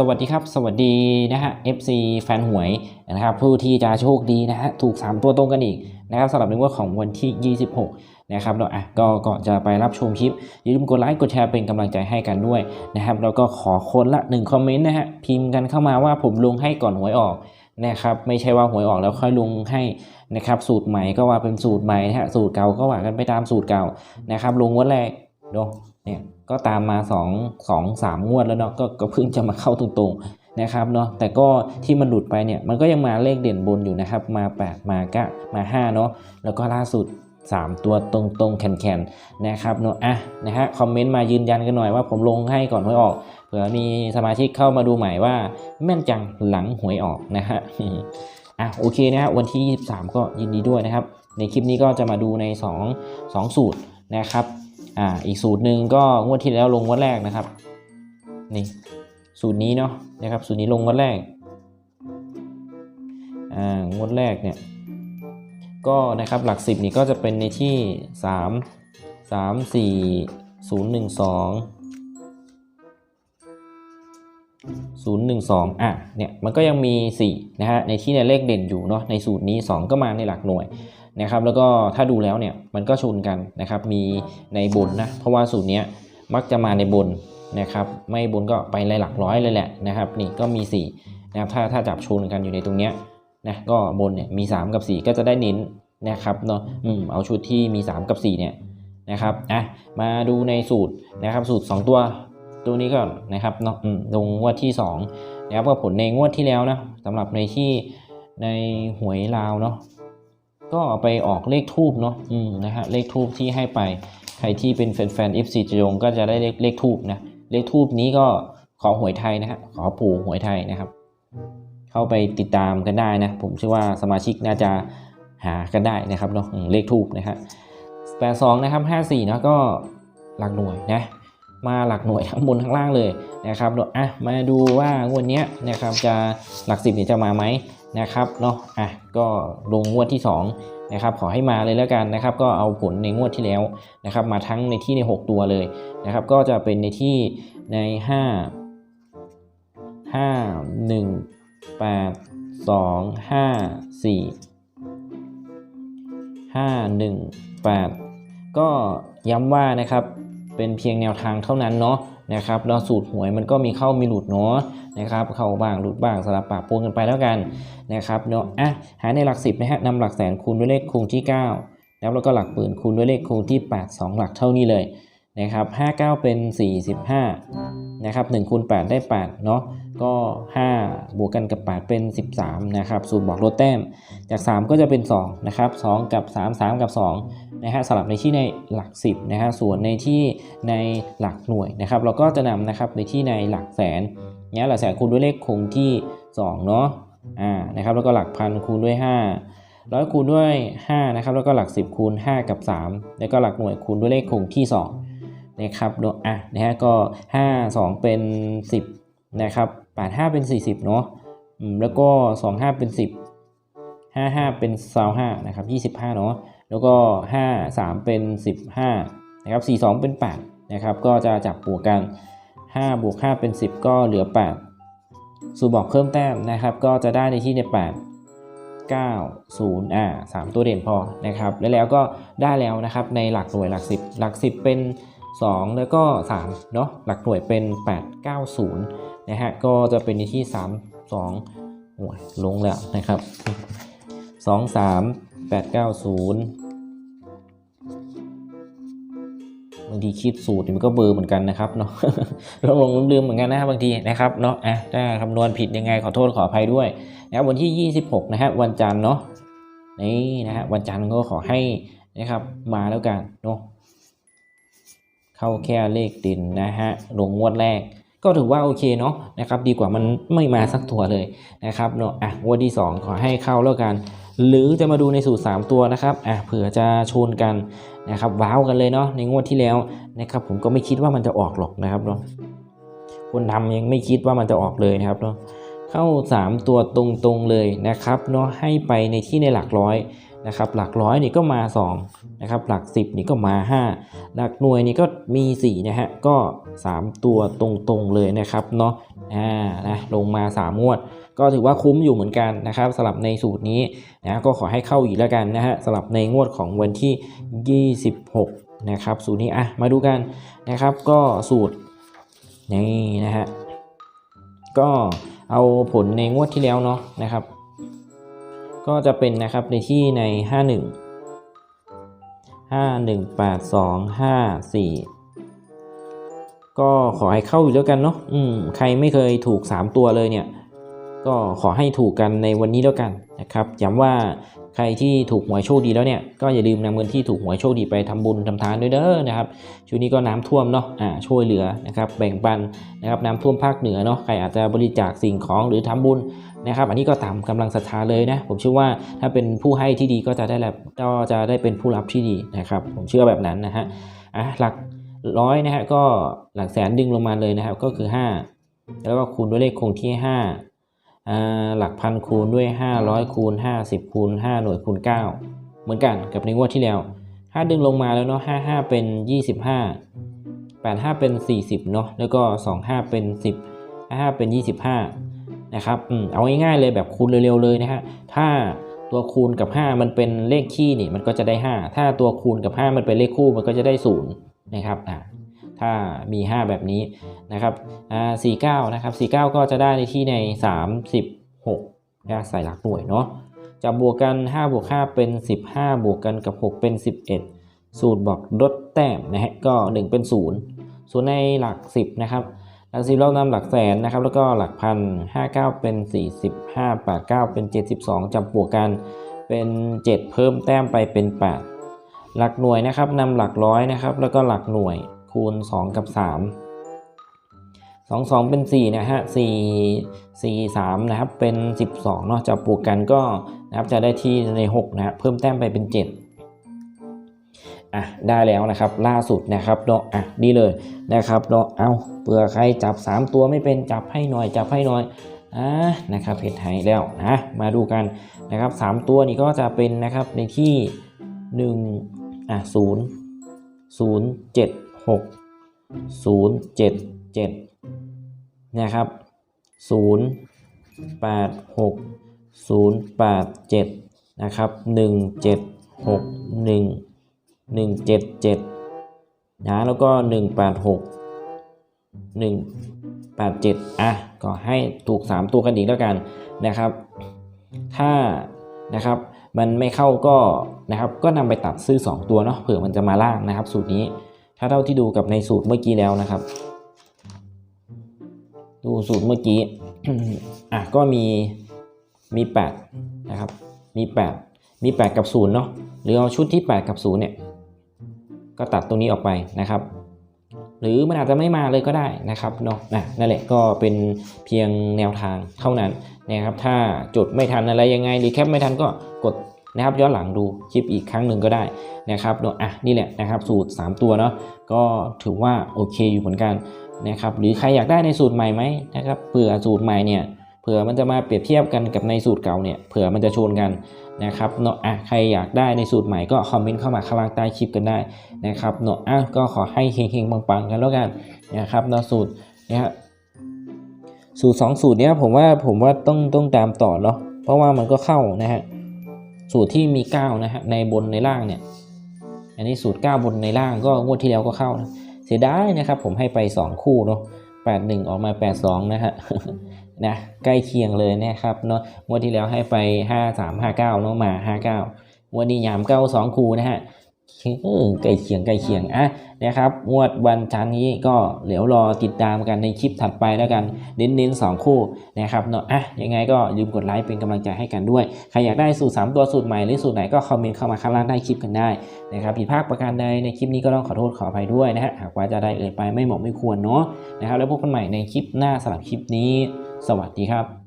สวัสดีครับ สวัสดีนะฮะ FC แฟนหวยนะครับผู้ที่จะโชคดีนะฮะถูก 3 ตัวตรงกันอีกนะครับสำหรับในงวดของวันที่ 26 นะครับเนาะอะก็ก่อนจะไปรับชมคลิป อย่าลืมกดไลค์กดแชร์เป็นกำลังใจให้กันด้วยนะครับแล้วก็ขอคนละ 1 คอมเมนต์นะฮะพิมพ์กันเข้ามาว่าผมลงให้ก่อนหวยออกนะครับไม่ใช่ว่าหวยออกแล้วค่อยลงให้นะครับสูตรใหม่ก็ว่าเป็นสูตรใหม่นะฮะสูตรเก่าก็ว่ากันไปตามสูตรเก่านะครับลงงวดแรกเนาะเนี่ย ก็ตามมา2 2 3งวดแล้วเนาะก็ก็เพิ่งจะมาเข้าตรงๆนะครับเนาะแต่ก็ที่มันหลุดไปเนี่ยมันก็ยังมาเลขเด่นบนอยู่นะครับ มา 8 มา9มา5เนาะแล้วก็ล่าสุด 3 ตัวตรงๆแข็งๆนะครับเนาะอะนะฮะคอมเมนต์มายืนยันกันหน่อยว่าผมลงให้ก่อนหวยออกเผื่อมีสมาชิกเข้ามาดูใหม่ว่า แม่นจังหลังหวยออกนะฮะอะโอเคนะฮะวันที่ 23 ก็ยินดีด้วยนะครับ ในคลิปนี้ก็จะมาดูใน 2 2 สูตรนะครับ อ่าอีกสูตรหนึ่งก็งวดที่แล้วลงงวดแรกนะครับนี่สูตรนี้เนาะนะครับสูตรนี้ลงงวดแรกอ่างวดแรกเนี่ยก็นะครับหลัก 10นี่ก็จะเป็นในที่ 3 3 4 0 1 2 012อะเนี่ยมันก็ยังมี 4 นะฮะในที่ในเลขเด่นอยู่เนาะในสูตรนี้ 2 ก็มาในหลักหน่วย นะครับแล้วก็ถ้าดูแล้วเนี่ยมันก็ชนกันนะครับมีในบนนะเพราะว่าสูตรนี้มักจะมาในบนนะครับไม่บนก็ไปในหลักร้อยเลยแหละนะครับนี่ก็มี4นะครับถ้าถ้าจับชนกันอยู่ในตรงเนี้ยนะก็บนเนี่ยมี 3 กับ 4 ก็จะได้เน้นนะครับเนาะอืมเอาชุดที่มี 3 กับ 4 เนี่ยนะครับอะมาดูในสูตรนะครับสูตร 2 ตัวตัวนี้ก่อนนะครับเนาะอืมลงงวดที่2นะครับก็ผลในงวดที่แล้วนะสำหรับในที่ในหวยลาวเนาะ ก็ไปออกเลขทูบเนาะอืมนะฮะเลขทูบที่ให้ไป ใครที่เป็นแฟนๆ FC จยงก็จะได้เลขเลขทูบนะ เลขทูบนี้ก็ขอหวยไทยนะฮะขอปู่หวยไทยนะครับ เข้าไปติดตามกันได้นะ ผมเชื่อว่าสมาชิกน่าจะหากันได้นะครับเนาะอืมเลขทูบนะฮะแปดสองนะครับห้าสี่นะก็หลักหน่วยนะมาหลักหน่วยทั้งบนทั้งล่างเลยนะครับเนาะอะมาดูว่างวดนี้นะครับจะหลักสิบเนี่ยจะมาไหม นะครับเนาะอะก็ลงงวดที่2นะครับขอให้มาเลยแล้วกันนะครับ ก็เอาผลในงวดที่แล้วนะครับ มาทั้งในที่ใน 6 ตัวเลยนะครับ ก็จะเป็นในที่ใน 5 5 1 8 2 5 4 5 1 8 ก็ย้ำว่านะครับเป็นเพียงแนวทางเท่านั้นเนาะ นะครับเนาสูตรหวยมันก็มีเข้ามีหลุดเนาะนะครับเข้าบ้างหลุดบ้างสลับปะปนกันไปแล้วกันนะครับเนาะอะหาในหลัก 10นะฮะนำหลักแสนคูณด้วยเลขคูณที่ 9 แล้วเราก็หลักหมื่นคูณด้วยเลขคูณที่ 8 2 หลักเท่านี้เลยนะครับ59 เป็น 45นะครับ1คูณ8 ได้8เนาะก็ 5 บวกกันกับ 8 เป็น 13นะครับสูตรบอกลดแต้ม จาก 3 ก็จะเป็น2นะครับ2กับ 3 3 กับ 2 นะฮะสลับในที่ในหลัก 10นะฮะส่วนในที่ในหลักหน่วยนะครับ เราก็จะนำนะครับในที่ในหลักแสนเนี่ยหลักแสนคูณด้วยเลขคงที่2เนาะอ่านะครับแล้วก็หลักพันคูณด้วย5ร้อยคูณด้วย5นะครับแล้วก็หลัก 10 คูณ 5 กับ 3 แล้วก็หลักหน่วยคูณด้วยเลขคงที่2นะครับเนาะอะนะฮะก็ 5 2 เป็น 10นะครับ8 5 เป็น 40เนาะอืมแล้วก็ 2 5 เป็น 10 5 5 เป็น25นะครับ25เนาะ แล้วก็ 5 3 เป็น 15นะครับ4 2 เป็น8นะครับก็จะจับบวกกัน 5 บวก 5 เป็น 10 ก็เหลือ 8 สูตรบอกเพิ่มแต้มนะครับ ก็จะได้ในที่ใน 8 9 0อ่า3ตัวเด่นพอนะครับแล้วแล้วก็ได้แล้วนะครับในหลักหน่วยหลัก 10 หลัก 10 เป็น 2 แล้วก็3เนาะหลักหน่วยเป็น 8 9 0นะฮะก็จะเป็นในที่ 3 2โอ้ยลงแล้วนะครับ 2 3 8 9 0างทีคิดสูตรมันก็เบอร์เหมือนกันนะครับเนาะเราลงลืมเหมือนกันนะครับบางทีนะครับเนาะอะถ้าคำนวณผิดยังไงขอโทษขออภัยด้วยนะครับวันที่ 26 นะฮะวันจันทร์เนาะนี่นะฮะวันจันทร์ก็ขอให้นะครับมาแล้วกันเนาะเข้าแค่เลขตินนะฮะลงงวดแรก ก็ถือว่าโอเคเนาะนะครับดีกว่ามันไม่มาสักตัวเลยนะครับเนาะอะงวดที่ 2 ขอให้เข้าแล้วกัน หรือจะมาดูในสูตร 3 ตัวนะครับอะเผื่อจะชนกันนะครับว้าวกันเลยเนาะในงวดที่แล้วนะครับผมก็ไม่คิดว่ามันจะออกหรอกนะครับเนาะคนทำยังไม่คิดว่ามันจะออกเลยนะครับเนาะเข้า 3 ตัวตรงๆเลยนะครับเนาะให้ไปในที่ในหลักร้อย นะครับหลักร้อยนี่ก็มา2นะครับหลัก 10นี่ก็มา 5 หลักหน่วยนี่ก็มี4นะฮะก็ 3 ตัวตรงๆเลยนะครับเนาะอ่านะลงมา 3 งวด ก็ถือว่าคุ้มอยู่เหมือนกันนะครับสำหรับในสูตรนี้นะก็ขอให้เข้าอีกแล้วกันนะฮะสำหรับในงวดของวันที่ 26นะครับสูตรนี้อะมาดูกันนะครับก็สูตรนี่นะฮะก็เอาผลในงวดที่แล้วเนาะนะครับ ก็จะเป็นนะครับในที่ใน 51 518254 ก็ขอให้เข้าอยู่แล้วกันเนาะอืมใครไม่เคยถูก 3 ตัวเลยเนี่ย ก็ขอให้ถูกกันในวันนี้แล้วกันนะครับย้ำว่าใครที่ถูกหวยโชคดีแล้วเนี่ยก็อย่าลืมนำเงินที่ถูกหวยโชคดีไปทำบุญทำทานด้วยเด้อนะครับช่วงนี้ก็น้ำท่วมเนาะอ่าช่วยเหลือนะครับแบ่งปันนะครับน้ำท่วมภาคเหนือเนาะใครอาจจะบริจาคสิ่งของหรือทำบุญนะครับ อันนี้ก็ตามกำลังศรัทธาเลยนะ ผมเชื่อว่าถ้าเป็นผู้ให้ที่ดีก็จะได้แบบก็จะได้เป็นผู้รับที่ดีนะครับ ผมเชื่อแบบนั้นนะฮะอะหลักร้อยนะฮะก็หลักแสนดึงลงมาเลยนะครับ ก็คือ 5 แล้วก็คูณด้วยเลขคงที่5อ่าหลักพันคูณด้วย 500คูณ50คูณ5หน่วยคูณ 9 เหมือนกันกับในงวดที่แล้วถ้าดึงลงมาแล้วเนาะ55 เป็น 25 85 เป็น 40เนาะแล้วก็ 25 เป็น 10 55 เป็น 25 นะครับเอาง่ายๆเลยแบบคูณเร็วๆเลยนะฮะถ้าตัวคูณกับ 5 มันเป็นเลขคี่นี่มันก็จะได้ 5 ถ้าตัวคูณกับ 5 มันเป็นเลขคู่มันก็จะได้0นะครับอ่าถ้ามี 5 แบบนี้นะครับอ่า49นะครับ49 ก็จะได้ในที่ใน 36นะใส่หลักหน่วยเนาะจะบวกกัน 5 บวก 5 เป็น 15 บวกกันกับ 6 เป็น 11 สูตรบอกลดแต้มนะฮะก็ 1 เป็น 0 ส่วนในหลัก 10 นะครับ หลัก10เรานำหลักแสนนะครับ แล้วก็หลักพัน59เก้าเป็น45 89เก้าเป็น72จับบวกกันเป็น7เพิ่มแต้มไปเป็น8หลักหน่วยนะครับนำหลักร้อยนะครับ แล้วก็หลักหน่วยคูณ2กับ3 2 2เป็น4นะฮะ4 4 3นะครับเป็น12เนาะจะบวกกันก็นะครับจะได้ที่ใน6นะฮะเพิ่มแต้มไปเป็น7 อะได้แล้วนะครับล่าสุดนะครับเนาะอะนี่เลยนะครับเนาะเอาเผื่อใครจับ 3 ตัวไม่เป็นจับให้หน่อยจับให้หน่อยอะนะครับเพจไทยแล้วนะมาดูกันนะครับ 3 ตัวนี้ก็จะเป็นนะครับในที่1อะ0 0 7 6 0 7 7นะครับ0 8 6 0 8 7นะครับ1 7 6 1 1 7 7นะแล้วก็ 1 8 6 1 8 7อะก็ให้ถูก 3 ตัวกันอีกแล้วกันนะครับ ถ้านะครับมันไม่เข้าก็นะครับก็นำไปตัดซื้อ 2 ตัวเนาะเผื่อมันจะมาล่างนะครับ สูตรนี้ถ้าเท่าที่ดูกับในสูตรเมื่อกี้แล้วนะครับ ดูสูตรเมื่อกี้อะก็มีมี8นะครับมี 8 มี 8 กับ0เนาะหรือเอาชุดที่ 8 กับ0เนี่ย ก็ตัดตรงนี้ออกไปนะครับ หรือมันอาจจะไม่มาเลยก็ได้นะครับเนาะนั่นแหละก็เป็นเพียงแนวทางเท่านั้นนะครับ ถ้าจดไม่ทันอะไรยังไงรือแคปไม่ทันก็กดนะครับย้อนหลังดูคลิปอีกครั้งหนึ่งก็ได้นะครับเนาะอะนี่แหละนะครับสูตร 3 ตัวเนาะก็ถือว่าโอเคอยู่เหมือนกันนะครับหรือใครอยากได้ในสูตรใหม่ไหมนะครับเผื่อสูตรใหม่เนี่ย ผื่อมันจะมาเปรียบเทียบกันกับในสูตรเก่าเนี่ยเผื่อมันจะชนกันนะครับเนาะอะใครอยากได้ในสูตรใหม่ก็คอมเมนต์เข้ามาข้างล่างใต้คลิปกันได้นะครับเนาะอะก็ขอให้เฮงๆปังๆกันแล้วกันนะครับเนาะสูตรเนี่ยสูตรสองสูตรเนี้ยผมว่าผมว่าต้องต้องตามต่อเนาะเพราะว่ามันก็เข้านะฮะสูตรที่มี9นะฮะในบนในล่างเนี่ยอันนี้สูตร 9 บนในล่างก็งวดที่แล้วก็เข้านะเสียดายนะครับผมให้ไป 2 คู่เนาะ81 ออกมา 82 นะฮะ นะใกล้เคียงเลยนะครับเนาะงวดที่แล้วให้ไป 53 59เนาะมา 59งวดนี้ยาม9 2คู่นะฮะใกล้เคียงใกล้เคียงอะนะครับงวดวันจันทร์นี้ก็เดี๋ยวรอติดตามกันในคลิปถัดไปแล้วกันเน้นๆ2คู่นะครับเนาะอะยังไงก็ลืมกดไลค์เป็นกำลังใจให้กันด้วยใครอยากได้สูตร 3 ตัวสูตรใหม่หรือสูตรไหนก็คอมเมนต์เข้ามาข้างล่างใต้คลิปกันได้นะครับผิดพลาดประการใดในคลิปนี้ก็ต้องขอโทษขออภัยด้วยนะฮะหากว่าจะได้เอ่ยไปไม่เหมาะไม่ควรเนาะนะครับแล้วพบกันใหม่ในคลิปหน้าสำหรับคลิปนี้ สวัสดีครับ